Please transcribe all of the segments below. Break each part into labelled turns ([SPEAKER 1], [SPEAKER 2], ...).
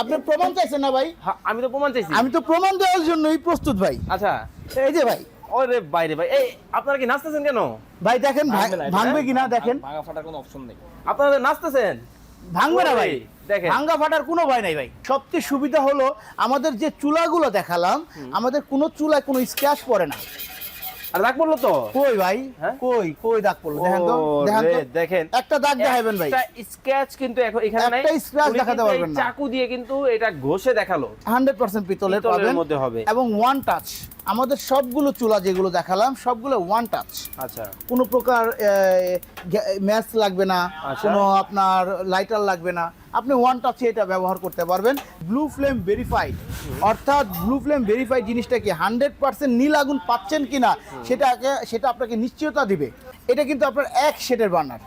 [SPEAKER 1] আপনি প্রমাণ চাইছেন না ভাই?
[SPEAKER 2] হ্যাঁ, আমি তো প্রমাণ চাইছি।
[SPEAKER 1] আমি তো প্রমাণ দেওয়ার জন্যই প্রস্তুত ভাই।
[SPEAKER 2] আচ্ছা
[SPEAKER 1] এই যে ভাই।
[SPEAKER 2] ওরে বাইরে ভাই এই আপনারা কি নাচতেছেন কেন?
[SPEAKER 1] ভাই দেখেন ভাঙবে কিনা দেখেন।
[SPEAKER 3] ভাঙা ফাটার কোনো অপশন নেই।
[SPEAKER 2] আপনারা নাচতেছেন?
[SPEAKER 1] ভাঙবে না ভাই।
[SPEAKER 2] দেখেন।
[SPEAKER 1] ভাঙ্গা ফাটার কোনো ভয় নাই ভাই। সবচেয়ে সুবিধা হলো আমাদের যে চুলাগুলো দেখালাম আমাদের কোনো চুলায় কোনো স্ক্র্যাচ পড়ে না।
[SPEAKER 2] আর রাগ বলল তো?
[SPEAKER 1] কই ভাই?
[SPEAKER 2] হ্যাঁ?
[SPEAKER 1] কই কই দাগ পড়ল? দেখেন তো দেখেন তো।
[SPEAKER 2] দেখেন।
[SPEAKER 1] একটা দাগ দেখাবেন ভাই।
[SPEAKER 2] একটা স্ক্র্যাচ কিন্তু এখন এখানে নাই।
[SPEAKER 1] একটা দেখাতে পারবেন না।
[SPEAKER 2] চাকু দিয়ে কিন্তু এটা ঘষে দেখাল।
[SPEAKER 1] হান্ড্রেড পার্সেন্ট পিতলের
[SPEAKER 2] পিতলের
[SPEAKER 1] পাবেন
[SPEAKER 2] মধ্যে হবে।
[SPEAKER 1] এবং ওয়ান টাচ আমাদের সবগুলো চুলা যেগুলো দেখালাম সবগুলো ওয়ান টাচ
[SPEAKER 2] আচ্ছা।
[SPEAKER 1] কোনো প্রকার ম্যাচ লাগবে না
[SPEAKER 2] আচ্ছা।
[SPEAKER 1] কোনো আপনার লাইটার লাগবে না। আপনি ওয়ান টাচে এটা ব্যবহার করতে পারবেন। ব্লু ফ্লেম ভেরিফাইড অর্থাৎ ব্লু ফ্লেম ভেরিফাইড জিনিসটা কি হান্ড্রেড পার্সেন্ট নীল আগুন পাচ্ছেন কিনা সেটাকে সেটা আপনাকে নিশ্চয়তা দিবে। এটা কিন্তু আপনার এক শেডের বার্নার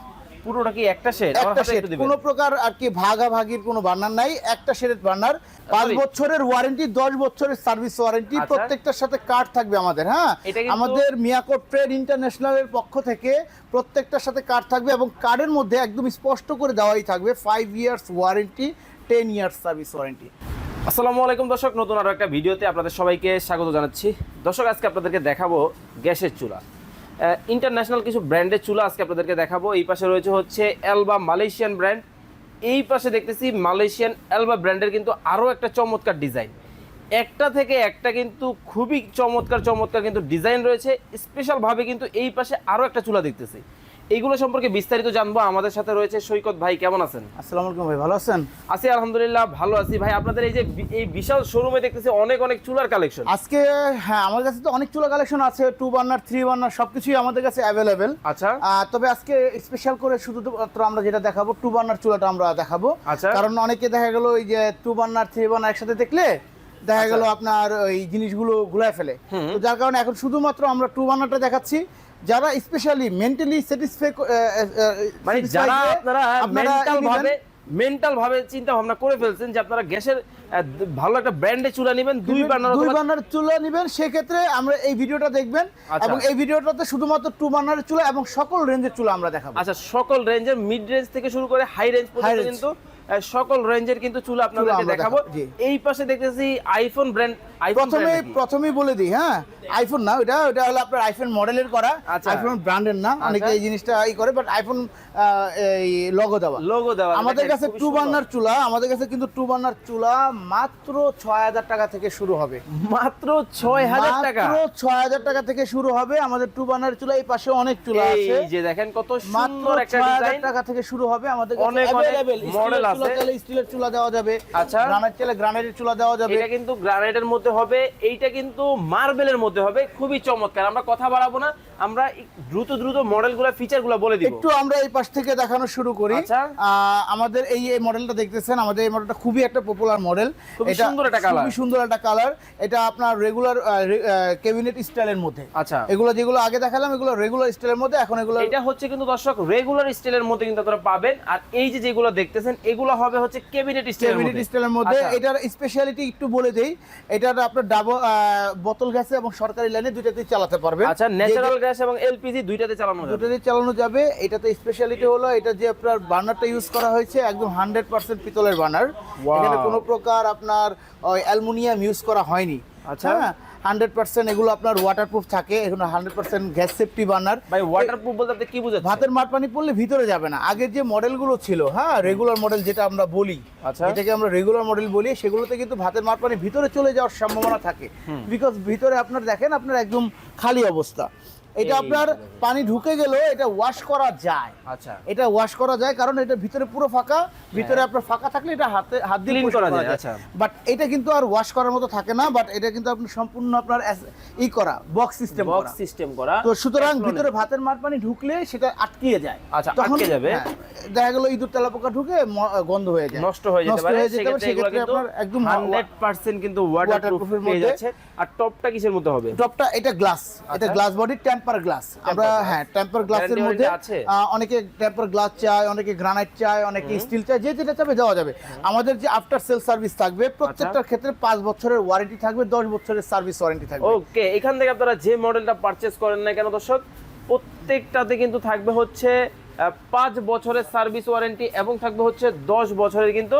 [SPEAKER 2] পুরোটা কি একটা শেড
[SPEAKER 1] একটা শেড কোনো প্রকার আর কি ভাগাভাগির কোনো বার্নার নাই একটা শেডের বার্নার। পাঁচ বছরের ওয়ারেন্টি দশ বছরের সার্ভিস ওয়ারেন্টি
[SPEAKER 2] আচ্ছা।
[SPEAKER 1] প্রত্যেকটার সাথে কার্ড থাকবে আমাদের হ্যাঁ? আমাদের মিয়াকো ট্রেড ইন্টারন্যাশনালের পক্ষ থেকে প্রত্যেকটার সাথে কার্ড থাকবে এবং কার্ডের মধ্যে একদম স্পষ্ট করে দেওয়াই থাকবে five years warranty ten years service warranty
[SPEAKER 2] আসসালামু আলাইকুম দর্শক নতুন আরও একটা ভিডিওতে আপনাদের সবাইকে স্বাগত জানাচ্ছি। দর্শক আজকে আপনাদেরকে দেখাবো গ্যাসের চুলা। ইন্টারন্যাশনাল কিছু ব্র্যান্ডের চুলা আজকে আপনাদেরকে দেখাবো। এই পাশে রয়েছে হচ্ছে অ্যালবা মালয়েশিয়ান ব্র্যান্ড এই পাশে দেখতেছি মালয়েশিয়ান অ্যালবা ব্র্যান্ডের কিন্তু আরও একটা চমৎকার ডিজাইন একটা থেকে একটা কিন্তু খুবই চমৎকার চমৎকার কিন্তু ডিজাইন রয়েছে। স্পেশালভাবে কিন্তু এই পাশে আরও একটা চুলা দেখতেছি। এইগুলো সম্পর্কে বিস্তারিত জানব। আমাদের সাথে রয়েছে সৈকত ভাই কেমন আছেন?
[SPEAKER 1] আসসালামু আলাইকুম ভাই ভালো আছেন?
[SPEAKER 2] আছি আলহামদুলিল্লাহ ভালো আছি। ভাই আপনাদের এই যে এই বিশাল শোরুমে দেখতেছি অনেক অনেক চুলার কালেকশন
[SPEAKER 1] আজকে হ্যাঁ আমার কাছে তো অনেক চুলা কালেকশন আছে টু বার্নার থ্রি বার্নার সব কিছুই আমাদের কাছে অ্যাভেলেবেল
[SPEAKER 2] আচ্ছা।
[SPEAKER 1] তবে আজকে স্পেশাল করে শুধুমাত্র আমরা যেটা দেখাবো টু বার্নার চুলাটা আমরা দেখাবো।
[SPEAKER 2] আচ্ছা।
[SPEAKER 1] কারণ অনেকে দেখা গেল ওই যে টু বার্নার থ্রি বার্নার একসাথে দেখলে দেখা গেল আপনার ওই জিনিসগুলো গুলায় ফেলে। তো যার কারণে এখন শুধুমাত্র আমরা টু বার্নারটা দেখাচ্ছি। যারা স্পেশালি মেন্টালি স্যাটিসফাই
[SPEAKER 2] মানে যারা আপনারা মেন্টাল ভাবে মেন্টাল ভাবে চিন্তা ভাবনা করে ফেলছেন যে আপনারা গ্যাসের ভালো একটা ব্র্যান্ডে চুলা নেবেন দুই বার্নার
[SPEAKER 1] দুই বার্নার চুলা নেবেন সেক্ষেত্রে আমরা এই ভিডিওটা দেখবেন
[SPEAKER 2] আচ্ছা।
[SPEAKER 1] এবং এই ভিডিওটাতে শুধুমাত্র টু বার্নারের চুলা এবং সকল রেঞ্জের চুলা আমরা দেখাবো
[SPEAKER 2] আচ্ছা সকল রেঞ্জের মিড রেঞ্জ থেকে শুরু করে হাই রেঞ্জ পর্যন্ত কিন্তু সকল রেঞ্জের কিন্তু চুলা আপনাদেরকে দেখাবো। এই পাশে দেখতেছি আইফোন ব্র্যান্ড
[SPEAKER 1] প্রথমে প্রথমেই বলে দিই হ্যাঁ? আইফোন না ওটা ওটা হলো আপনার আইফোন মডেলের করা
[SPEAKER 2] আচ্ছা।
[SPEAKER 1] আইফোন ব্র্যান্ডের না অনেকে এই জিনিসটা ই করে বাট আইফোন এই লোগো দেওয়া।
[SPEAKER 2] লোগো দেওয়া
[SPEAKER 1] আমাদের কাছে টু বার্নার চুলা আমাদের কাছে কিন্তু টু বার্নার চুলা মাত্র ছয় হাজার টাকা থেকে শুরু হবে।
[SPEAKER 2] মাত্র ছয় হাজার টাকা?
[SPEAKER 1] মাত্র ছয় হাজার টাকা থেকে শুরু হবে আমাদের টু বার্নার চুলা এই পাশে অনেক চুলা আছে।
[SPEAKER 2] এই যে দেখেন কত সুন্দর একটা ডিজাইন
[SPEAKER 1] টাকা থেকে শুরু হবে আমাদের
[SPEAKER 2] অনেক অনেক model আছে।
[SPEAKER 1] স্টিলের চুলা দেওয়া যাবে
[SPEAKER 2] আচ্ছা।
[SPEAKER 1] গ্রানাইট চাইলে গ্রানাইটের চুলা দেওয়া যাবে।
[SPEAKER 2] এটা কিন্তু গ্রানাইটের মধ্যে হবে এইটা কিন্তু মার্বেলের মধ্যে হবে খুবই চমৎকার। আমরা কথা বাড়াবো না আমরা দ্রুত দ্রুত মডেলগুলো ফিচারগুলো বলে দিব।
[SPEAKER 1] একটু আমরা এই পাশ থেকে দেখানো শুরু করি।
[SPEAKER 2] আচ্ছা।
[SPEAKER 1] আমাদের এই এই মডেলটা দেখতেছেন আমাদের এই মডেলটা খুবই একটা পপুলার মডেল
[SPEAKER 2] খুবই সুন্দর একটা colour।
[SPEAKER 1] খুবই সুন্দর একটা কালার এটা আপনার রেগুলার ক্যাবিনেট স্টাইলের মধ্যে।
[SPEAKER 2] আচ্ছা।
[SPEAKER 1] এগুলো যেগুলো আগে দেখালাম এগুলো রেগুলার স্টাইলের মধ্যে এখন এগুলো
[SPEAKER 2] এটা হচ্ছে কিন্তু দর্শক রেগুলার স্টাইলের মধ্যে কিন্তু আপনারা পাবেন। আর এই যে যেগুলো দেখতেছেন এগুলো হবে হচ্ছে ক্যাবিনেট স্টাইলের
[SPEAKER 1] ক্যাবিনেট স্টাইলের মধ্যে।
[SPEAKER 2] আচ্ছা।
[SPEAKER 1] এটার স্পেশালিটি একটু বলে দেই। এটা আপনার ডাবল বোতল গ্যাসে এবং সরকারি লাইনে দুইটাতেই চালাতে পারবেন।
[SPEAKER 2] আচ্ছা ন্যাচারাল গ্যাস এবং এলপিজি দুইটাতে চালানো যাবে।
[SPEAKER 1] দুটোতে চালানো যাবে। এটাতে স্পেশালিটি হলো এটা যে আপনার বার্নারটা ইউজ করা হয়েছে একদম হান্ড্রেড পার্সেন্ট পিতলের বার্নার. এখানে কোনো প্রকার আপনার অ্যালুমিনিয়াম ইউজ করা হয়নি।
[SPEAKER 2] আচ্ছা।
[SPEAKER 1] হান্ড্রেড পার্সেন্ট এগুলো আপনার ওয়াটারপ্রুফ থাকে এখানে hundred percent gas safety burner
[SPEAKER 2] ভাই ওয়াটারপ্রুফ বলতে আপনি কি বুঝাচ্ছেন?
[SPEAKER 1] ভাতের মার পানি পড়লে ভিতরে যাবে না। আগের যে মডেলগুলো ছিল হ্যাঁ রেগুলার মডেল যেটা আমরা বলি
[SPEAKER 2] আচ্ছা।
[SPEAKER 1] এটাকে আমরা রেগুলার মডেল বলি সেগুলোতে কিন্তু ভাতের মার পানি ভিতরে চলে যাওয়ার সম্ভাবনা থাকে। বিকজ ভিতরে আপনার দেখেন আপনার একদম খালি অবস্থা। এটা আপনার পানি ঢুকে গেলেও এটা ওয়াশ করা যায়।
[SPEAKER 2] আচ্ছা।
[SPEAKER 1] এটা ওয়াশ করা যায় কারণ এটা ভিতরে পুরো ফাঁকা ভিতরে আপনার ফাঁকা থাকলে এটা হাতে হাত দিয়ে
[SPEAKER 2] করা যায়, আচ্ছা।
[SPEAKER 1] বাট এটা কিন্তু আর ওয়াশ করার মতো থাকে না বাট এটা কিন্তু আপনি সম্পূর্ণ আপনার ই করা বক্স সিস্টেম
[SPEAKER 2] বক্স সিস্টেম করা।
[SPEAKER 1] তো সুতরাং ভিতরে ভাতের মার পানি ঢুকলে সেটা আটকিয়ে যায়।
[SPEAKER 2] আচ্ছা, আটকে যাবে।
[SPEAKER 1] হ্যাঁ, দেখা গেল ইঁদুর তেলাপোকা ঢুকে গন্ধ হয়ে যায়।
[SPEAKER 2] নষ্ট হয়ে যেতে
[SPEAKER 1] নষ্ট
[SPEAKER 2] পারে।
[SPEAKER 1] হয়ে
[SPEAKER 2] সেক্ষেত্রে
[SPEAKER 1] আপনার একদম
[SPEAKER 2] 100% কিন্তু
[SPEAKER 1] মধ্যে।
[SPEAKER 2] আর টপটা কিসের মধ্যে হবে?
[SPEAKER 1] টপটা এটা গ্লাস এটা। গ্লাস বডি টেম্পার গ্লাস আমরা হ্যাঁ টেম্পার গ্লাসের মধ্যে অনেকে টেম্পার গ্লাস চায় অনেকে গ্রানাইট চায় অনেকে স্টিল চায় যে যেটা চাবে দেওয়া যাবে। আমাদের যে আফটার সেল সার্ভিস থাকবে
[SPEAKER 2] আচ্ছা।
[SPEAKER 1] প্রত্যেকটার ক্ষেত্রে পাঁচ বছরের ওয়ারেন্টি থাকবে দশ বছরের সার্ভিস ওয়ারেন্টি থাকবে।
[SPEAKER 2] ওকে এখান থেকে আপনারা যে মডেলটা পারচেজ করেন না কেন দর্শক প্রত্যেকটাতে কিন্তু থাকবে হচ্ছে পাঁচ বছরের সার্ভিস ওয়ারেন্টি এবং থাকবে হচ্ছে দশ বছরের কিন্তু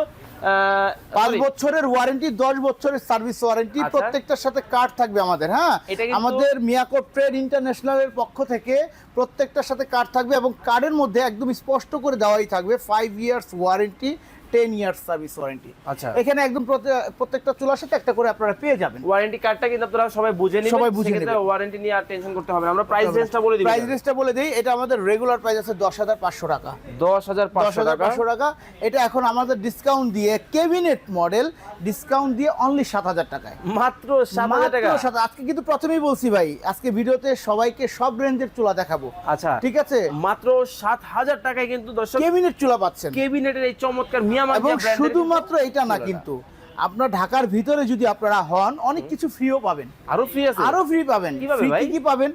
[SPEAKER 1] পাঁচ বছরের ওয়ারেন্টি দশ বছরের সার্ভিস ওয়ারেন্টি
[SPEAKER 2] আচ্ছা।
[SPEAKER 1] প্রত্যেকটার সাথে কার্ড থাকবে আমাদের হ্যাঁ আমাদের মিয়াকো ট্রেড ইন্টারন্যাশনালের পক্ষ থেকে প্রত্যেকটার সাথে কার্ড থাকবে এবং কার্ডের মধ্যে একদম স্পষ্ট করে দেওয়াই থাকবে five years warranty ten service warranty
[SPEAKER 2] আচ্ছা।
[SPEAKER 1] এখানে একদম প্রত্যেকটা চুলার সাথে একটা করে আপনারা পেয়ে যাবেন।
[SPEAKER 2] ওয়ারেন্টি কার্ডটা কিন্তু আপনারা সবাই বুঝে নেবেন
[SPEAKER 1] সবাই বুঝে নেবেন।
[SPEAKER 2] ওয়ারেন্টি নিয়ে আর টেনশন করতে হবে না। আমরা প্রাইস রেঞ্জটা বলে দিই
[SPEAKER 1] প্রাইস রেঞ্জটা বলে দিই এটা আমাদের রেগুলার প্রাইস আছে দশ হাজার পাঁচশো টাকা।
[SPEAKER 2] দশ হাজার
[SPEAKER 1] দশ
[SPEAKER 2] পাঁচশো
[SPEAKER 1] হাজার
[SPEAKER 2] টাকা
[SPEAKER 1] পাঁচশো টাকা। এটা এখন আমাদের ডিসকাউন্ট দিয়ে কেবিনেট মডেল ডিসকাউন্ট দিয়ে অনলি সাত হাজার টাকায়।
[SPEAKER 2] মাত্র সাত হাজার টাকা।
[SPEAKER 1] মাত্র আজকে কিন্তু প্রথমেই বলছি ভাই আজকে ভিডিওতে সবাইকে সব রেঞ্জের চুলা দেখাবো।
[SPEAKER 2] আচ্ছা।
[SPEAKER 1] ঠিক আছে?
[SPEAKER 2] মাত্র সাত হাজার টাকায় কিন্তু দর্শক
[SPEAKER 1] কেবিনেট চুলা পাচ্ছেন।
[SPEAKER 2] কেবিনেটের এই চমৎকার মিয়ামার
[SPEAKER 1] এবং শুধুমাত্র এটা না কিন্তু আপনার ঢাকার ভিতরে যদি আপনারা হন অনেক কিছু ফ্রিও পাবেন।
[SPEAKER 2] আরও ফ্রি আছে?
[SPEAKER 1] আরও ফ্রি পাবেন। ফ্রি কি কি পাবেন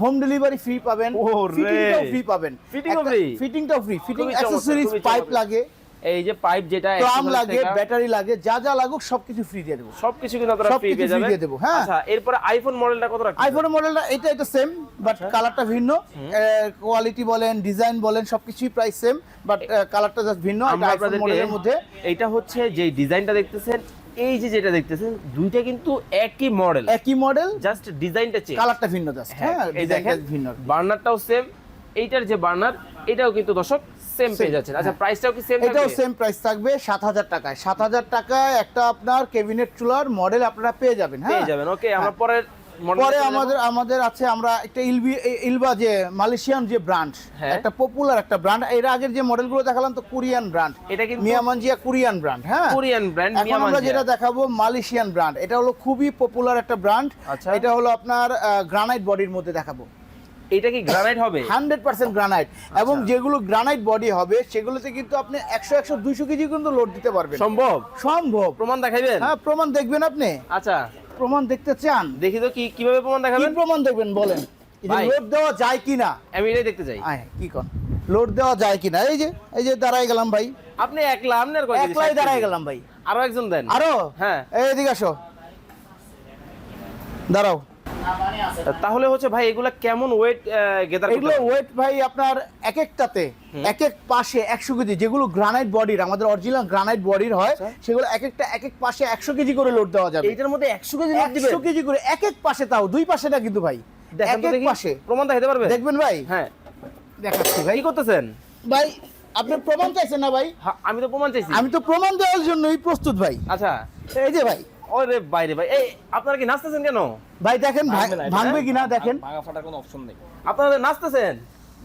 [SPEAKER 1] হোম ডেলিভারি ফ্রি পাবেন ফিটিংটাও ফ্রি পাবেন। ফিটিংটাও ফ্রি ফিটিং
[SPEAKER 2] খুবই
[SPEAKER 1] অ্যাকসেসরিজ পাইপ লাগে।
[SPEAKER 2] এই যে পাইপ যেটা
[SPEAKER 1] প্লাম লাগে ব্যাটারি লাগে যা যা লাগুক সবকিছু ফ্রি দিয়ে দেবো।
[SPEAKER 2] সবকিছু কিন্তু আপনারা ফ্রি পেয়ে যাবেন।
[SPEAKER 1] দিয়ে দেবো, হ্যাঁ।
[SPEAKER 2] আচ্ছা এরপরে আইফোন মডেলটা কত রাখছেন
[SPEAKER 1] আইফোনের মডেলটা এটা এটা সেম বাট। কালারটা ভিন্ন। কোয়ালিটি বলেন ডিজাইন বলেন সবকিছুই প্রায় সেম বাট কালারটা জাস্ট ভিন্ন। এটা আইফোন মডেলের মধ্যে।
[SPEAKER 2] এইটা হচ্ছে যে ডিজাইনটা দেখতেছেন এই যে যেটা দেখতেছেন দুইটা কিন্তু একই মডেল
[SPEAKER 1] একই মডেল
[SPEAKER 2] জাস্ট ডিজাইনটা চেঞ্জ
[SPEAKER 1] কালারটা ভিন্ন জাস্ট হ্যাঁ
[SPEAKER 2] এই
[SPEAKER 1] ডিজাইনটা
[SPEAKER 2] দেখেন
[SPEAKER 1] ভিন্ন
[SPEAKER 2] বার্নারটাও সেম এইটার যে বার্নার এটাও কিন্তু দর্শক সেম পেয়ে যাচ্ছেন আচ্ছা
[SPEAKER 1] হ্যাঁ।
[SPEAKER 2] প্রাইসটাও কি সেম
[SPEAKER 1] এটাও সেম প্রাইস থাকবে সাত হাজার টাকায়। সাত হাজার টাকায় একটা আপনার কেবিনেট চুলার মডেল আপনারা পেয়ে যাবেন হ্যাঁ?
[SPEAKER 2] পেয়ে যাবেন ওকে আমরা পরের
[SPEAKER 1] পরে আমাদের আমাদের আছে আমরা একটা ইলবি ইলবা যে মালয়েশিয়ান যে ব্র্যান্ড
[SPEAKER 2] হ্যাঁ।
[SPEAKER 1] একটা পপুলার একটা ব্র্যান্ড এর আগের যে মডেলগুলো দেখালাম তো কোরিয়ান ব্র্যান্ড
[SPEAKER 2] এটা কিন্তু
[SPEAKER 1] মিয়ামানজিয়া কোরিয়ান ব্র্যান্ড হ্যাঁ?
[SPEAKER 2] কোরিয়ান ব্র্যান্ড
[SPEAKER 1] এখন আমরা যেটা দেখাবো মালয়েশিয়ান ব্র্যান্ড এটা হলো খুবই পপুলার একটা ব্র্যান্ড
[SPEAKER 2] আচ্ছা।
[SPEAKER 1] এটা হলো আপনার গ্রানাইট বডির মধ্যে দেখাবো।
[SPEAKER 2] এটা কি গ্রানাইট হবে?
[SPEAKER 1] হান্ড্রেড পার্সেন্ট গ্রানাইট
[SPEAKER 2] আচ্ছা।
[SPEAKER 1] এবং যেগুলো গ্রানাইট বডি হবে সেগুলোতে কিন্তু আপনি একশো একশো দুইশো কেজি কিন্তু লোড দিতে পারবেন।
[SPEAKER 2] সম্ভব?
[SPEAKER 1] সম্ভব।
[SPEAKER 2] প্রমাণ দেখাইবেন?
[SPEAKER 1] হ্যাঁ প্রমাণ দেখবেন আপনি।
[SPEAKER 2] আচ্ছা।
[SPEAKER 1] প্রমাণ দেখতে চান?
[SPEAKER 2] দেখি তো কি কীভাবে প্রমাণ দেখাবেন?
[SPEAKER 1] প্রমাণ দেখবেন বলেন। লোড দেওয়া যায় কিনা?
[SPEAKER 2] আমি এটাই দেখতে চাই।
[SPEAKER 1] কি কন? লোড দেওয়া যায় কিনা? এই যে এই যে দাঁড়ায় গেলাম ভাই।
[SPEAKER 2] আপনি একলা আপনার
[SPEAKER 1] একলাই দাঁড়ায় গেলাম ভাই।
[SPEAKER 2] আরও একজন দেন।
[SPEAKER 1] আরও?
[SPEAKER 2] হ্যাঁ।
[SPEAKER 1] এই এদিকে আসো। দাঁড়াও।
[SPEAKER 2] তাহলে হচ্ছে ভাই এগুলা কেমন ওয়েট গেদার
[SPEAKER 1] এগুলো ওয়েট ভাই আপনার এক একটাতে এক এক পাশে একশো কেজি যেগুলো গ্রানাইট বডির আমাদের অরিজিনাল গ্রানাইট বডির হয়
[SPEAKER 2] আচ্ছা।
[SPEAKER 1] সেগুলো এক একটা এক এক পাশে একশো কেজি করে লোড দেওয়া যাবে।
[SPEAKER 2] এটার মধ্যে একশো কেজি লোড দিবেন
[SPEAKER 1] একশো কেজি করে এক এক পাশে তাও দুই পাশে না কিন্তু ভাই
[SPEAKER 2] দেখেন
[SPEAKER 1] এক
[SPEAKER 2] তো
[SPEAKER 1] এক
[SPEAKER 2] দেখি।
[SPEAKER 1] পাশে।
[SPEAKER 2] প্রমাণ দেখাতে পারবেন?
[SPEAKER 1] দেখবেন ভাই?
[SPEAKER 2] হ্যাঁ।
[SPEAKER 1] দেখাচ্ছি ভাই।
[SPEAKER 2] কি করতেছেন?
[SPEAKER 1] ভাই আপনি প্রমাণ চাইছেন না ভাই?
[SPEAKER 2] হ্যাঁ, আমি তো প্রমাণ চাইছি।
[SPEAKER 1] আমি তো প্রমাণ দেওয়ার জন্যই প্রস্তুত ভাই।
[SPEAKER 2] আচ্ছা।
[SPEAKER 1] এই যে ভাই
[SPEAKER 2] ওরে বাইরে ভাই এই আপনারা কি নাচতেছেন কেন?
[SPEAKER 1] ভাই দেখেন ভাই-
[SPEAKER 2] ভাঙবে?
[SPEAKER 1] কিনা দেখেন।
[SPEAKER 3] ভাঙা ফাটার কোনো অপশন নেই।
[SPEAKER 2] আপনারা নাচতেছেন?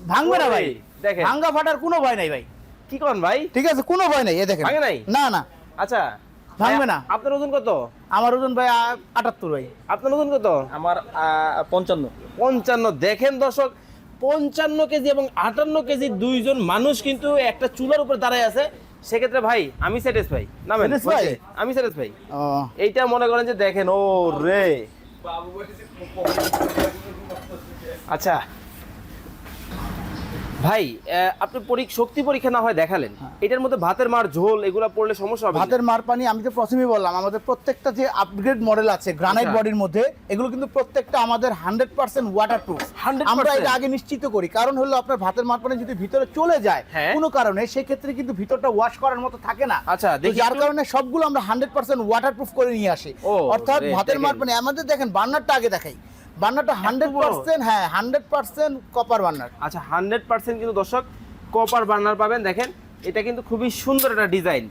[SPEAKER 1] ভাঙবে না ভাই।
[SPEAKER 2] দেখেন।
[SPEAKER 1] ভাঙ্গা ফাটার কোনো ভয় নাই ভাই।
[SPEAKER 2] কি করেন ভাই?
[SPEAKER 1] ঠিক আছে কোনো ভয় নাই এ দেখেন।
[SPEAKER 2] ভাঙে নাই?
[SPEAKER 1] না না।
[SPEAKER 2] আচ্ছা।
[SPEAKER 1] ভাঙবে না।
[SPEAKER 2] আপনার ওজন কত?
[SPEAKER 1] আমার ওজন ভাই আটাত্তর ভাই।
[SPEAKER 2] আপনার ওজন কত?
[SPEAKER 3] আমার আহ, পঞ্চান্ন।
[SPEAKER 2] পঞ্চান্ন। দেখেন দর্শক পঞ্চান্ন কেজি এবং আটান্ন কেজি দুইজন মানুষ কিন্তু একটা চুলার উপর দাঁড়ায় আছে। সেক্ষেত্রে ভাই আমি স্যাটিসফাই না
[SPEAKER 1] ভাই?
[SPEAKER 2] আমি স্যাটিসফাই এইটা মনে করেন যে দেখেন ও রে আচ্ছা ভাই আপনি পরীক্ষা শক্তি পরীক্ষা না হয় দেখালেন। এটার মধ্যে ভাতের মার ঝোল এগুলো পড়লে সমস্যা হবে
[SPEAKER 1] হ্যাঁ। ভাতের মার পানি আমি তো প্রথমেই বললাম আমাদের প্রত্যেকটা যে আপগ্রেড মডেল আছে গ্রানাইট
[SPEAKER 2] আচ্ছা।
[SPEAKER 1] বডির মধ্যে এগুলো কিন্তু প্রত্যেকটা আমাদের হান্ড্রেড পার্সেন্ট ওয়াটার প্রুফ
[SPEAKER 2] 100%
[SPEAKER 1] আমরা এটা আগে নিশ্চিত করি কারণ হলো আপনার ভাতের মার পানি যদি ভিতরে চলে যায়
[SPEAKER 2] হ্যাঁ।
[SPEAKER 1] কোনো কারণে সেক্ষেত্রে কিন্তু ভিতরটা ওয়াশ করার মতো থাকে না।
[SPEAKER 2] আচ্ছা, দেখি
[SPEAKER 1] যার কারণে সবগুলো আমরা হান্ড্রেড পার্সেন্ট ওয়াটার প্রুফ করে নিয়ে আসি। অর্থাৎ ভাতের মার পানি আমাদের দেখেন বার্নারটা আগে দেখাই। বার্নারটা হান্ড্রেড পার্সেন্ট হ্যাঁ হান্ড্রেড পার্সেন্ট কপার বার্নার
[SPEAKER 2] আচ্ছা হান্ড্রেড পার্সেন্ট কিন্তু দর্শক কপার বার্নার পাবেন। দেখেন এটা কিন্তু খুবই সুন্দর একটা ডিজাইন।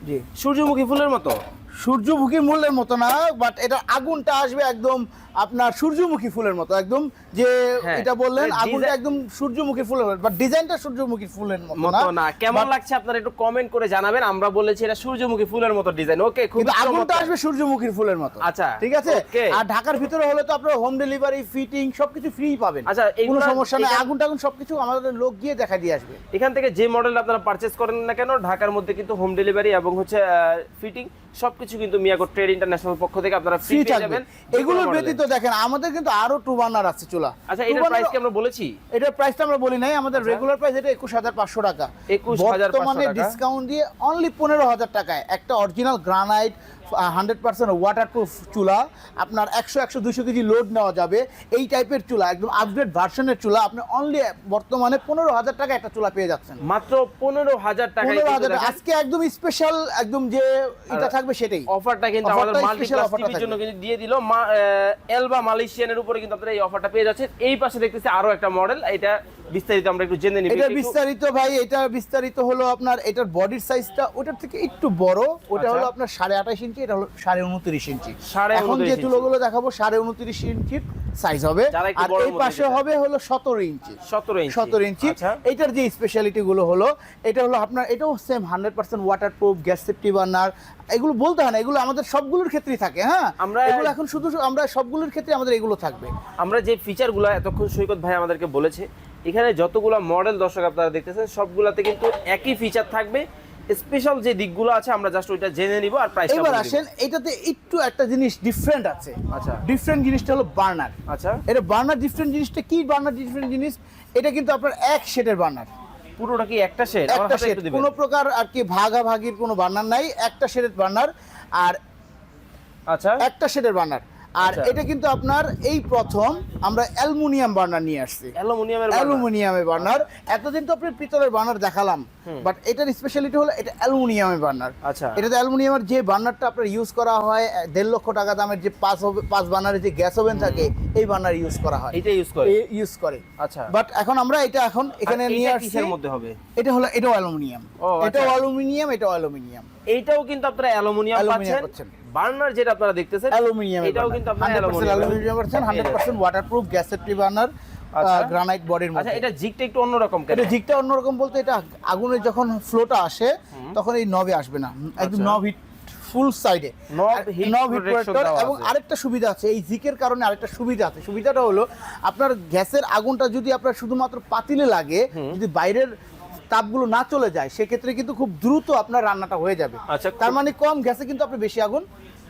[SPEAKER 2] সূর্যমুখী ফুলের মতো।
[SPEAKER 1] সূর্যমুখী মূল্যের মতো না বাট এটা আগুনটা আসবে একদম আপনার সূর্যমুখী ফুলের মতো একদম যে
[SPEAKER 2] হ্যাঁ,
[SPEAKER 1] এটা বললেন
[SPEAKER 2] মানে
[SPEAKER 1] আগুনটা একদম সূর্যমুখী ফুলের মতো বাট ডিজাইনটা সূর্যমুখী ফুলের মতো
[SPEAKER 2] না কেমন লাগছে আপনারা একটু কমেন্ট করে জানাবেন আমরা বলেছি এটা সূর্যমুখী ফুলের মতো ডিজাইন ওকে খুব
[SPEAKER 1] কিন্তু আগুনটা আসবে সূর্যমুখীর ফুলের মতো।
[SPEAKER 2] আচ্ছা,
[SPEAKER 1] ঠিক আছে? আর ঢাকার ভিতরে হলে তো আপনার হোম ডেলিভারি ফিটিং সবকিছু ফ্রি পাবেন।
[SPEAKER 2] আচ্ছা,
[SPEAKER 1] কোনো সমস্যা নেই।
[SPEAKER 2] এটা-
[SPEAKER 1] আগুন টাগুন সবকিছু আমাদের লোক গিয়ে দেখা দিয়ে আসবে।
[SPEAKER 2] এখান থেকে যে মডেল আপনারা পারচেজ করেন না কেন ঢাকার মধ্যে কিন্তু হোম ডেলিভারি এবং হচ্ছে ফিটিং সবকিছু কিন্তু মিয়াকো ট্রেড ইন্টারন্যাশনাল পক্ষ থেকে আপনারা ফ্রি পেয়ে যাবেন।
[SPEAKER 1] এগুলোর ব্যতীত দেখেন আমাদের কিন্তু আরও টু বার্নার আছে চুলা।
[SPEAKER 2] আচ্ছা এটার প্রাইস কি আমরা বলেছি?
[SPEAKER 1] এটার প্রাইসটা আমরা বলি নাই। আমাদের রেগুলার প্রাইস এটা 21500 টাকা। 21500 টাকা
[SPEAKER 2] 21,500
[SPEAKER 1] বর্তমানে। ডিসকাউন্ট দিয়ে অনলি পনেরো হাজার টাকায় একটা original granite hundred percent waterproof চুলা। আপনার একশো একশো দুশো কেজি লোড নেওয়া যাবে। এই টাইপের চুলা একদম আপগ্রেড ভার্সনের চুলা আপনি অনলি বর্তমানে পনেরো হাজার টাকা একটা চুলা পেয়ে যাচ্ছেন।
[SPEAKER 2] মাত্র পনেরো হাজার টাকা
[SPEAKER 1] পনেরো হাজার। আজকে একদম স্পেশাল একদম যে এটা থাকবে সেটাই।
[SPEAKER 2] অফারটা কিন্তু আমাদের মাল্টিপ্লাস টিভির জন্য কিন্তু দিয়ে দিল। এলবা মালয়েশিয়ানের উপরে কিন্তু আপনারা এই অফারটা পেয়ে যাচ্ছেন। এই পাশে দেখতেছি আরও একটা মডেল এটা বিস্তারিত আমরা একটু জেনে নিই
[SPEAKER 1] এটা বিস্তারিত ভাই এটা বিস্তারিত হলো আপনার এটার বডির সাইজটা ওটার থেকে একটু বড়। ওটা
[SPEAKER 2] আচ্ছা।
[SPEAKER 1] হলো আপনার সাড়ে আঠাশ ইঞ্চি এটা হলো সাড়ে উনত্রিশ ইঞ্চি। এখন যে
[SPEAKER 2] 29 ইঞ্চি।
[SPEAKER 1] দেখাবো সাড়ে উনত্রিশ ইঞ্চির সাইজ হবে। আর এই পাশে হবে হলো সতেরো ইঞ্চি।
[SPEAKER 2] সতেরো ইঞ্চি।
[SPEAKER 1] সতেরো ইঞ্চি।
[SPEAKER 2] আচ্ছা।
[SPEAKER 1] এটার যে স্পেশালিটি গুলো হলো এটা হলো আপনার এটাও same hundred percent waterproof gas safety burner এগুলো বলতে হয় না এগুলো আমাদের সবগুলোর ক্ষেত্রেই থাকে হ্যাঁ?
[SPEAKER 2] আমরা-
[SPEAKER 1] এগুলো এখন শুধু আমরা সবগুলোর ক্ষেত্রে আমাদের এগুলো থাকবে।
[SPEAKER 2] আমরা যে ফিচারগুলো এতক্ষণ সৈকত ভাই আমাদেরকে বলেছে এখানে যতগুলো মডেল দর্শক আপনারা দেখতেছেন সবগুলাতে কিন্তু একই ফিচার থাকবে। স্পেশাল যে দিকগুলো আছে আমরা জাস্ট ওইটা জেনে নিব আর প্রাইস
[SPEAKER 1] এবার আসেন এটাতে একটু একটা জিনিস ডিফারেন্ট আছে।
[SPEAKER 2] আচ্ছা।
[SPEAKER 1] ডিফারেন্ট জিনিসটা হলো বার্নার।
[SPEAKER 2] আচ্ছা।
[SPEAKER 1] এটা বার্নার ডিফারেন্ট জিনিসটা কি? বার্নার ডিফারেন্ট জিনিস? এটা কিন্তু আপনার এক শেডের বার্নার।
[SPEAKER 2] পুরোটা কি একটা শেড?
[SPEAKER 1] একটা শেড। কোনো প্রকার আর কি ভাগাভাগির কোনো বার্নার নাই একটা শেডের বার্নার আর
[SPEAKER 2] আচ্ছা।
[SPEAKER 1] একটা শেডের বার্নার। আর
[SPEAKER 2] আচ্ছা।
[SPEAKER 1] এটা কিন্তু আপনার এই প্রথম আমরা অ্যালুমিনিয়াম বার্নার নিয়ে আসছি।
[SPEAKER 2] অ্যালুমিনিয়ামের
[SPEAKER 1] অ্যালুমিনিয়ামের বার্নার। এতদিন তো আপনি পিতলের বার্নার দেখালাম। বাট এটার স্পেশালিটি হলো এটা অ্যালুমিনিয়ামের বার্নার
[SPEAKER 2] আচ্ছা।
[SPEAKER 1] এটাতে অ্যালুমিনিয়ামের যে বার্নারটা আপনার ইউজ করা হয় দেড় লক্ষ টাকা দামের যে পাঁচ পাঁচ বার্নারের যে গ্যাস ওভেন থাকে এই বার্নার ইউজ করা হয়।
[SPEAKER 2] এটা ইউজ করে?
[SPEAKER 1] ইউজ করে।
[SPEAKER 2] আচ্ছা।
[SPEAKER 1] বাট এখন আমরা এটা এখন এখানে নিয়ে আসছি।
[SPEAKER 2] মধ্যে হবে?
[SPEAKER 1] এটা হলো এটাও অ্যালুমিনিয়াম।
[SPEAKER 2] আচ্ছা।
[SPEAKER 1] এটাও অ্যালুমিনিয়াম এটাও অ্যালুমিনিয়াম।
[SPEAKER 2] এইটাও কিন্তু আপনারা অ্যালুমিনিয়াম পাচ্ছেন। বার্নার যেটা আপনারা দেখতেছেন
[SPEAKER 1] অ্যালুমিনিয়াম
[SPEAKER 2] এটাও কিন্তু আপনারা
[SPEAKER 1] অ্যালুমিনিয়াম পাচ্ছেন hundred percent waterproof gas safety burner. Granite বডির
[SPEAKER 2] আচ্ছা
[SPEAKER 1] মধ্যে।
[SPEAKER 2] এটা জিগটা একটু অন্যরকম কেন?
[SPEAKER 1] এটা দিকটা অন্যরকম বলতে এটা আগুনের যখন ফ্লোটা আসে তখন এই নবে আসবে না। একদম
[SPEAKER 2] আচ্ছা।
[SPEAKER 1] নব হিট ফুল সাইডে
[SPEAKER 2] Knob heat
[SPEAKER 1] knob heat protector এবং আরেকটা সুবিধা আছে এই জিকের কারণে আরেকটা সুবিধা আছে। সুবিধাটা হলো আপনার গ্যাসের আগুনটা যদি আপনার শুধুমাত্র পাতিলে লাগে যদি বাইরের তাপগুলো না চলে যায় সেক্ষেত্রে কিন্তু খুব দ্রুত আপনার রান্নাটা হয়ে যাবে।
[SPEAKER 2] আচ্ছা,
[SPEAKER 1] তার মানে কম গ্যাসে কিন্তু আপনি বেশি আগুন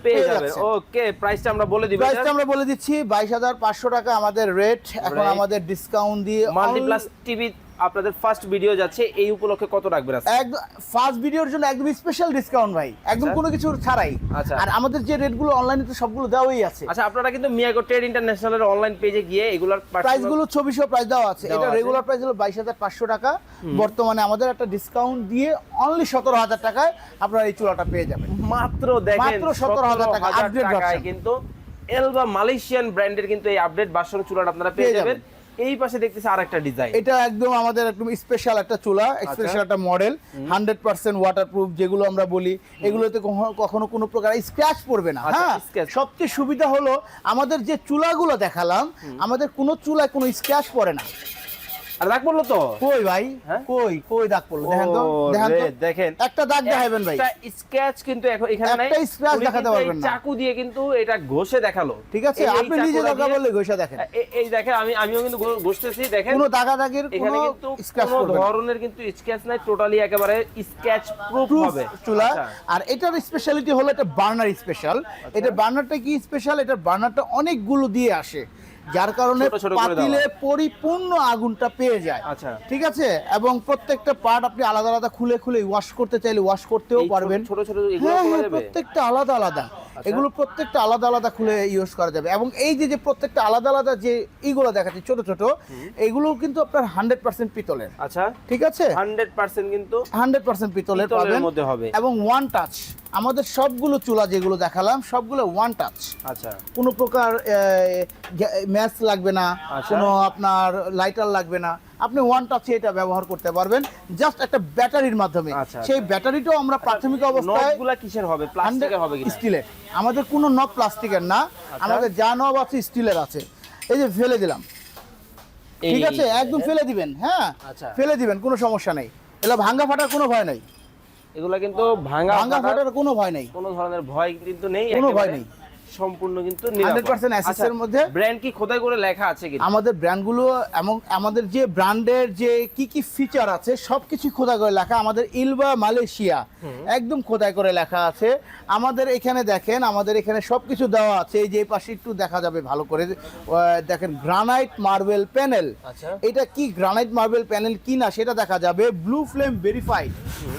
[SPEAKER 2] পেয়ে যাবেন। ওকে প্রাইসটা আমরা বলে দিব
[SPEAKER 1] প্রাইসটা আমরা বলে দিচ্ছি বাইশ হাজার পাঁচশো টাকা আমাদের রেট এখন আমাদের ডিসকাউন্ট দিয়ে
[SPEAKER 2] মাল্টিপ্লাস টিভি আপনাদের ফার্স্ট ভিডিও যাচ্ছে এই উপলক্ষে কত রাখবেন?
[SPEAKER 1] একদম ফার্স্ট ভিডিওর জন্য একদম স্পেশাল ডিসকাউন্ট ভাই। একদম
[SPEAKER 2] আচ্ছা।
[SPEAKER 1] কোনো কিছু ছাড়াই।
[SPEAKER 2] আচ্ছা।
[SPEAKER 1] আর আমাদের যে রেটগুলো অনলাইনে তো সবগুলো দেওয়াই আছে।
[SPEAKER 2] আচ্ছা আপনারা কিন্তু মিয়াগো ট্রেড ইন্টারন্যাশনালের অনলাইন পেজে গিয়ে এগুলার
[SPEAKER 1] প্রাইসগুলো ছবি সহ প্রাইস দেওয়া আছে। এটা রেগুলার প্রাইস হলো বাইশ হাজার পাঁচশো টাকা। বর্তমানে আমাদের একটা ডিসকাউন্ট দিয়ে অনলি সতেরো হাজার টাকায় আপনারা এই চুলাটা পেয়ে যাবেন।
[SPEAKER 2] মাত্র দেখেন
[SPEAKER 1] মাত্র 17,000 টাকা,
[SPEAKER 2] 17,000
[SPEAKER 1] upgrade
[SPEAKER 2] টাকায় কিন্তু এলবা মালয়েশিয়ান ব্র্যান্ডের কিন্তু এই আপডেট ভার্সন চুলাটা আপনারা পেয়ে যাবেন। এই পাশে দেখতেছি আরেকটা ডিজাইন
[SPEAKER 1] এটা একদম আমাদের একদম স্পেশাল একটা চুলা
[SPEAKER 2] আচ্ছা।
[SPEAKER 1] স্পেশাল একটা মডেল হান্ড্রেড পার্সেন্ট ওয়াটারপ্রুফ যেগুলো আমরা বলি এগুলোতে কখনো- কখনো কোনো প্রকার স্ক্র্যাচ পড়বে না
[SPEAKER 2] আচ্ছা,
[SPEAKER 1] হ্যাঁ? সবচেয়ে সুবিধা হলো আমাদের যে চুলাগুলো দেখালাম আমাদের কোনো চুলায় কোনো স্ক্র্যাচ পড়ে না।
[SPEAKER 2] আর রাখ বলল তো?
[SPEAKER 1] কই ভাই?
[SPEAKER 2] হ্যাঁ?
[SPEAKER 1] কই? কই দাগ পড়ল? দেখেন তো দেখেন তো।
[SPEAKER 2] দেখেন।
[SPEAKER 1] একটা দাগ দেখাবেন ভাই।
[SPEAKER 2] স্ক্র্যাচ কিন্তু এখন নাই
[SPEAKER 1] একটা scratch দেখাতে পারবেন না।
[SPEAKER 2] চাকু দিয়ে কিন্তু এটা ঘষে দেখাল।
[SPEAKER 1] ঠিক আছে আপনি নিজে দরকার বললে ঘষা দেখেন।
[SPEAKER 2] এই দেখেন আমি আমিও কিন্তু ঘষতেছি দেখেন।
[SPEAKER 1] কোনো দাগা দাগের কোনো স্ক্র্যাচ
[SPEAKER 2] কোনো ধরনের কিন্তু স্ক্র্যাচ নাই টোটালি একেবারে স্ক্র্যাচ প্রুফ হবে।
[SPEAKER 1] চুলা।
[SPEAKER 2] আচ্ছা।
[SPEAKER 1] আর এটার স্পেশালিটি হলো এটা বার্নার স্পেশাল এটা বার্নারটা কি স্পেশাল এটা বার্নারটা অনেকগুলো দিয়ে আসে। যার কারণে পাতিলে পরিপূর্ণ আগুনটা পেয়ে যায়।
[SPEAKER 2] আচ্ছা।
[SPEAKER 1] ঠিক আছে? এবং প্রত্যেকটা পার্ট আপনি আলাদা আলাদা খুলে খুলে ওয়াশ করতে চাইলে ওয়াশ করতেও পারবেন।
[SPEAKER 2] ছোট ছোট
[SPEAKER 1] হ্যাঁ হ্যাঁ প্রত্যেকটা আলাদা আলাদা। এগুলো প্রত্যেকটা আলাদা আলাদা খুলে ইউজ করা যাবে। এবং এই যে যে প্রত্যেকটা আলাদা আলাদা যে ইগুলো দেখাচ্ছে ছোট ছোট এগুলো কিন্তু আপনার হান্ড্রেড পার্সেন্ট পিতলের।
[SPEAKER 2] আচ্ছা।
[SPEAKER 1] ঠিক আছে?
[SPEAKER 2] হান্ড্রেড পার্সেন্ট কিন্তু
[SPEAKER 1] হান্ড্রেড পার্সেন্ট পিতলের পাবেন।
[SPEAKER 2] মধ্যে হবে।
[SPEAKER 1] এবং ওয়ান টাচ আমাদের সবগুলো চুলা যেগুলো দেখালাম সবগুলো ওয়ান টাচ
[SPEAKER 2] আচ্ছা।
[SPEAKER 1] কোনো প্রকার ম্যাচ লাগবে না।
[SPEAKER 2] আচ্ছা।
[SPEAKER 1] কোনো আপনার লাইটার লাগবে না। আপনি ওয়ান টাচে এটা ব্যবহার করতে পারবেন। জাস্ট একটা ব্যাটারির মাধ্যমে।
[SPEAKER 2] আচ্ছা,
[SPEAKER 1] সেই ব্যাটারিটাও আমরা প্রাথমিক অবস্থায়
[SPEAKER 2] কিসের হবে? প্লাস্টিকের হবে
[SPEAKER 1] স্টিলের আমাদের কোনো নব প্লাস্টিকের না।
[SPEAKER 2] আচ্ছা।
[SPEAKER 1] আমাদের যা নব আছে স্টিলের আছে। এই যে ফেলে দিলাম। ঠিক আছে? একদম ফেলে দিবেন হ্যাঁ?
[SPEAKER 2] আচ্ছা।
[SPEAKER 1] ফেলে দিবেন কোনো সমস্যা নেই। এগুলো ভাঙ্গা ফাটার কোনো ভয় নেই।
[SPEAKER 2] এগুলা কিন্তু ভাঙা
[SPEAKER 1] ভাঙ্গা
[SPEAKER 2] ফাটার
[SPEAKER 1] ফাটার কোনো ভয় নেই।
[SPEAKER 2] কোনো ধরনের ভয় কিন্তু নেই
[SPEAKER 1] কোনো ভয় নেই।
[SPEAKER 2] সম্পূর্ণ কিন্তু
[SPEAKER 1] 100% assets এর মধ্যে।
[SPEAKER 2] ব্র্যান্ড কি খোদাই করে লেখা আছে কি
[SPEAKER 1] আমাদের ব্র্যান্ডগুলো এবং আমাদের যে ব্র্যান্ডের যে কি কি ফিচার আছে সবকিছু খোদাই করে লেখা। আমাদের ইলবা মালয়েশিয়া একদম খোদাই করে লেখা আছে। আমাদের এখানে দেখেন আমাদের এখানে সবকিছু দেওয়া আছে। এই যে পাশে একটু দেখা যাবে ভালো করে। দেখেন গ্রানাইট মার্বেল প্যানেল
[SPEAKER 2] আচ্ছা।
[SPEAKER 1] এটা কি গ্রানাইট মার্বেল প্যানেল কি না সেটা দেখা যাবে। ব্লু ফ্লেম ভেরিফাইড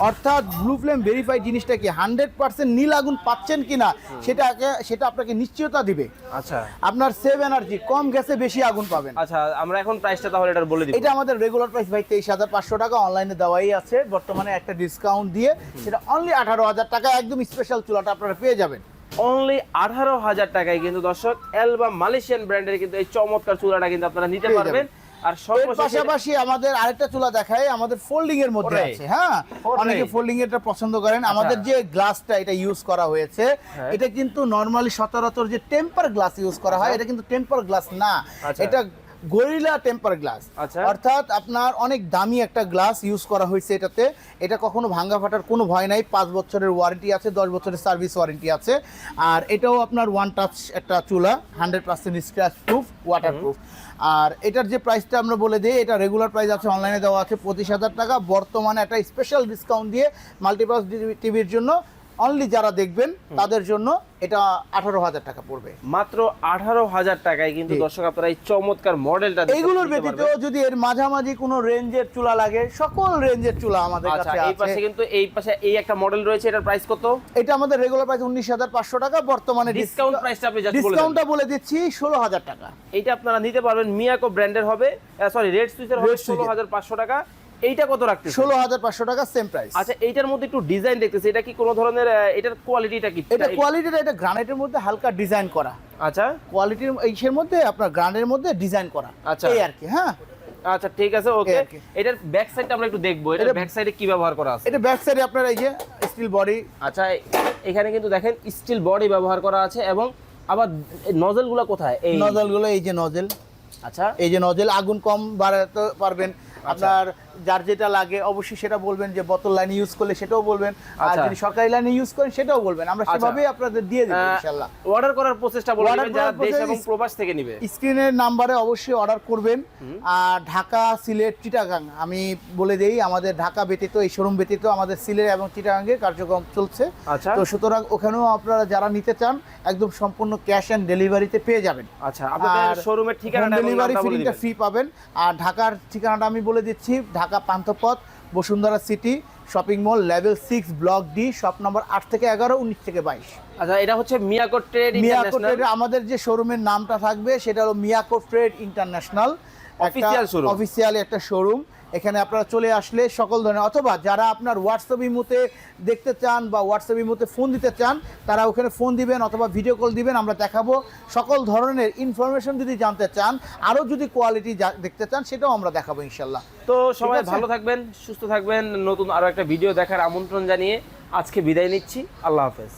[SPEAKER 1] অর্থাৎ ব্লু ফ্লেম ভেরিফাইড জিনিসটা কি? হান্ড্রেড পার্সেন্ট নীল আগুন পাচ্ছেন কিনা? সেটা সেটা আপনাকে নিশ্চয়তা দিবে।
[SPEAKER 2] আচ্ছা।
[SPEAKER 1] আপনার সেভ এনার্জি কম গ্যাসে বেশি আগুন পাবেন।
[SPEAKER 2] আচ্ছা আমরা এখন প্রাইসটা তাহলে এটা বলে দিই
[SPEAKER 1] এটা আমাদের রেগুলার প্রাইস ভাই তেইশ হাজার পাঁচশো টাকা অনলাইনে দেওয়াই আছে। বর্তমানে একটা ডিসকাউন্ট দিয়ে সেটা অনলি আঠারো হাজার টাকা একদম স্পেশাল চুলাটা আপনারা পেয়ে যাবেন।
[SPEAKER 2] অনলি আঠারো হাজার টাকায় কিন্তু দর্শক অ্যালবাম মালয়েশিয়ান ব্র্যান্ডের কিন্তু এই চমৎকার চুলাটা কিন্তু আপনারা নিতে পারবেন। আর
[SPEAKER 1] পাশাপাশি আমাদের আরেকটা চুলা দেখায় আমাদের ফোল্ডিং এর মধ্যে আছে হ্যাঁ? অনেকে ফোল্ডিং এটা পছন্দ করেন। আমাদের যে গ্লাসটা এটা ইউজ করা হয়েছে
[SPEAKER 2] হ্যাঁ।
[SPEAKER 1] এটা কিন্তু নরমালি সচরাচর যে টেম্পার গ্লাস ইউজ করা হয় এটা কিন্তু টেম্পার গ্লাস না।
[SPEAKER 2] আচ্ছা।
[SPEAKER 1] এটা গরিলা টেম্পার গ্লাস
[SPEAKER 2] আচ্ছা।
[SPEAKER 1] অর্থাৎ আপনার অনেক দামি একটা গ্লাস ইউজ করা হয়েছে এটাতে। এটা কখনো ভাঙ্গা ফাটার কোনো ভয় নাই। পাঁচ বছরের ওয়ারেন্টি আছে দশ বছরের সার্ভিস ওয়ারেন্টি আছে। আর এটাও আপনার ওয়ান টাচ একটা চুলা hundred percent scratch proof waterproof আর এটার যে প্রাইসটা আমরা বলে দিই এটা রেগুলার প্রাইস আছে অনলাইনে দেওয়া আছে পঁচিশ হাজার টাকা। বর্তমানে একটা স্পেশাল ডিসকাউন্ট দিয়ে মাল্টিপাস টিভির জন্য অনলি যারা দেখবেন তাদের জন্য এটা আঠারো হাজার টাকা পড়বে।
[SPEAKER 2] মাত্র আঠারো হাজার টাকায় কিন্তু দর্শক আপনারা এই চমৎকার মডেলটা
[SPEAKER 1] এইগুলোর ব্যতীত যদি এর মাঝামাঝি কোনো রেঞ্জের চুলা লাগে সকল রেঞ্জের চুলা আমাদের
[SPEAKER 2] আচ্ছা
[SPEAKER 1] কাছে
[SPEAKER 2] এই পাশে কিন্তু এই পাশে এই একটা মডেল রয়েছে এটার প্রাইস কত?
[SPEAKER 1] এটা আমাদের রেগুলার প্রাইস উনিশ হাজার পাঁচশো টাকা বর্তমানে
[SPEAKER 2] ডিসকাউন্ট প্রাইসটা আপনি
[SPEAKER 1] ডিসকাউন্টটা বলে দিচ্ছি ষোলো হাজার টাকা।
[SPEAKER 2] এইটা আপনারা নিতে পারবেন মিয়াকো ব্র্যান্ডের হবে সরি রেড সুইচের হবে ষোলো। হাজার পাঁচশো টাকা। এইটা কত রাখতে
[SPEAKER 1] ষোলো হাজার পাঁচশো টাকা সেম প্রাইস
[SPEAKER 2] আচ্ছা এইটার মধ্যে একটু ডিজাইন দেখতেছি এটা কি কোনো ধরনের এটার কোয়ালিটিটা কি?
[SPEAKER 1] এটা কোয়ালিটিটা এটা গ্রানাইটের মধ্যে হালকা ডিজাইন করা।
[SPEAKER 2] আচ্ছা।
[SPEAKER 1] কোয়ালিটির ইসের মধ্যে আপনার গ্রানের মধ্যে ডিজাইন করা।
[SPEAKER 2] আচ্ছা।
[SPEAKER 1] এই আর কি হ্যাঁ?
[SPEAKER 2] আচ্ছা ঠিক আছে ওকে। এটার ব্যাক সাইডটা আমরা একটু দেখব এটার
[SPEAKER 1] এটা-
[SPEAKER 2] ব্যাক সাইডে কি ব্যবহার করা আছে?
[SPEAKER 1] এটা ব্যাক সাইডে আপনার এই যে স্টিল বডি
[SPEAKER 2] আচ্ছা এখানে কিন্তু দেখেন স্টিল বডি ব্যবহার করা আছে এবং আবার নজেলগুলো কোথায়? এই
[SPEAKER 1] নজলগুলো এই যে নজেল
[SPEAKER 2] আচ্ছা।
[SPEAKER 1] এই যে নজেল আগুন কম বাড়াতে পারবেন।
[SPEAKER 2] আচ্ছা।
[SPEAKER 1] আপনার যার যেটা লাগে অবশ্যই সেটা বলবেন যে বোতল লাইনে ইউজ করলে সেটাও বলবেন। আর
[SPEAKER 2] আচ্ছা।
[SPEAKER 1] যদি সরকারি লাইনে ইউজ করেন সেটাও বলবেন। আমরা
[SPEAKER 2] আচ্ছা।
[SPEAKER 1] সেভাবেই আপনাদের দিয়ে দেবো ইনশাল্লাহ
[SPEAKER 2] অর্ডার করার প্রসেসটা বলে
[SPEAKER 1] Order
[SPEAKER 2] দিবেন যারা দেশ এবং প্রবাস থেকে নিবে।
[SPEAKER 1] স্ক্রিনের নাম্বারে অবশ্যই অর্ডার করবেন। আর ঢাকা সিলেট চিটাগাং। আমি বলে দেই আমাদের ঢাকা ব্যতীত এই শোরুম ব্যতীত আমাদের সিলেট এবং চিটাগাঙ্গে কার্যক্রম চলছে।
[SPEAKER 2] আচ্ছা।
[SPEAKER 1] তো সুতরাং ওখানেও আপনারা যারা নিতে চান একদম সম্পূর্ণ ক্যাশ অ্যান্ড ডেলিভারিতে পেয়ে যাবেন।
[SPEAKER 2] আচ্ছা আপনাদের শোরুমের ঠিকানাটা
[SPEAKER 1] ডেলিভারি ফিটিংটা ফ্রি পাবেন। আর ঢাকার ঠিকানাটা আমি বলে দিচ্ছি Dhaka Panthapath Bashundhara City shopping mall level six block D shop number আট থেকে এগারো উনিশ থেকে বাইশ।
[SPEAKER 2] আচ্ছা এটা হচ্ছে মিয়াকো ট্রেড
[SPEAKER 1] মিয়াকো ট্রেড আমাদের যে শোরুমের নামটা থাকবে সেটা হলো Miyako Trade International.
[SPEAKER 2] Official showroom
[SPEAKER 1] official একটা শোরুম এখানে আপনারা চলে আসলে সকল ধরনের অথবা যারা আপনার হোয়াটসঅ্যাপ ইমুতে দেখতে চান বা হোয়াটসঅ্যাপ ইমুতে ফোন দিতে চান তারা ওখানে ফোন দিবেন অথবা ভিডিও কল দিবেন আমরা দেখাবো। সকল ধরনের ইনফরমেশন যদি জানতে চান আরও যদি কোয়ালিটি দেখতে চান সেটাও আমরা দেখাবো ইনশাল্লাহ।
[SPEAKER 2] তো সবাই ভালো থাকবেন সুস্থ থাকবেন নতুন আরও একটা ভিডিও দেখার আমন্ত্রণ জানিয়ে আজকে বিদায় নিচ্ছি। আল্লাহ হাফেজ।